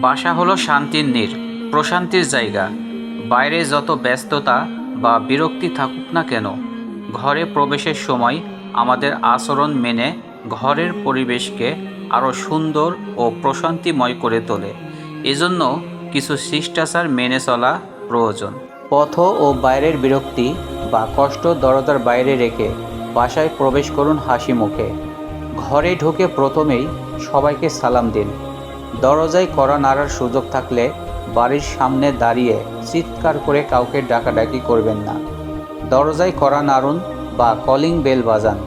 বাসা হলো শান্তির নীর, প্রশান্তির জায়গা। বাইরে যত ব্যস্ততা বা বিরক্তি থাকুক না কেন, ঘরে প্রবেশের সময় আমাদের আচরণ মেনে ঘরের পরিবেশকে আরও সুন্দর ও প্রশান্তিময় করে তোলে। এজন্য কিছু শিষ্টাচার মেনে চলা প্রয়োজন। পথ ও বাইরের বিরক্তি বা কষ্ট দরজার বাইরে রেখে বাসায় প্রবেশ করুন হাসি মুখে। ঘরে ঢুকে প্রথমেই সবাইকে সালাম দিন। দরজায় কড়া নাড়ার সুযোগ থাকলে বাড়ির সামনে দাঁড়িয়ে চিৎকার করে কাউকে ডাকাডাকি করবেন না। দরজায় কড়া নাড়ুন বা কলিং বেল বাজান।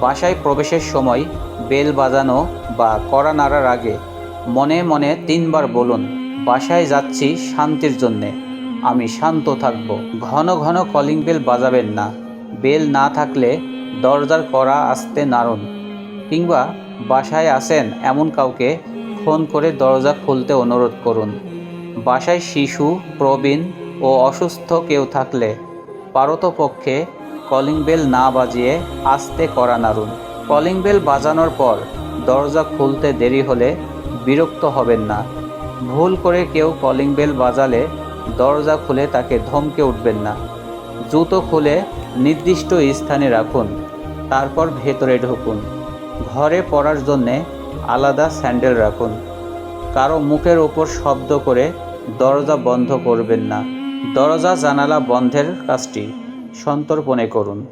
বাসায় প্রবেশের সময় বেল বাজানো বা কড়া নাড়ার আগে মনে মনে তিনবার বলুন, বাসায় যাচ্ছি শান্তির জন্যে। আমি শান্ত থাকব। ঘন ঘন কলিং বেল বাজাবেন না। বেল না থাকলে দরজার কড়া আসতে নাড়ুন। কিংবা বাসায় আসেন এমন কাউকে ফোন করে দরজা খুলতে অনুরোধ করুন। বাসায় শিশু, প্রবীণ ও অসুস্থ কেউ থাকলে পারতপক্ষে কলিং বেল না বাজিয়ে আস্তে করা নাড়ুন। কলিং বেল বাজানোর পর দরজা খুলতে দেরি হলে বিরক্ত হবেন না। ভুল করে কেউ কলিং বেল বাজালে দরজা খুলে তাকে ধমকে উঠবেন না। জুতো খুলে নির্দিষ্ট স্থানে রাখুন, তারপর ভেতরে ঢুকুন। ঘরে পড়ার জন্যে আলাদা স্যান্ডেল রাখুন। কারও মুখের ওপর শব্দ করে দরজা বন্ধ করবেন না। দরজা জানালা বন্ধের কাজটি সন্তর্পণে করুন।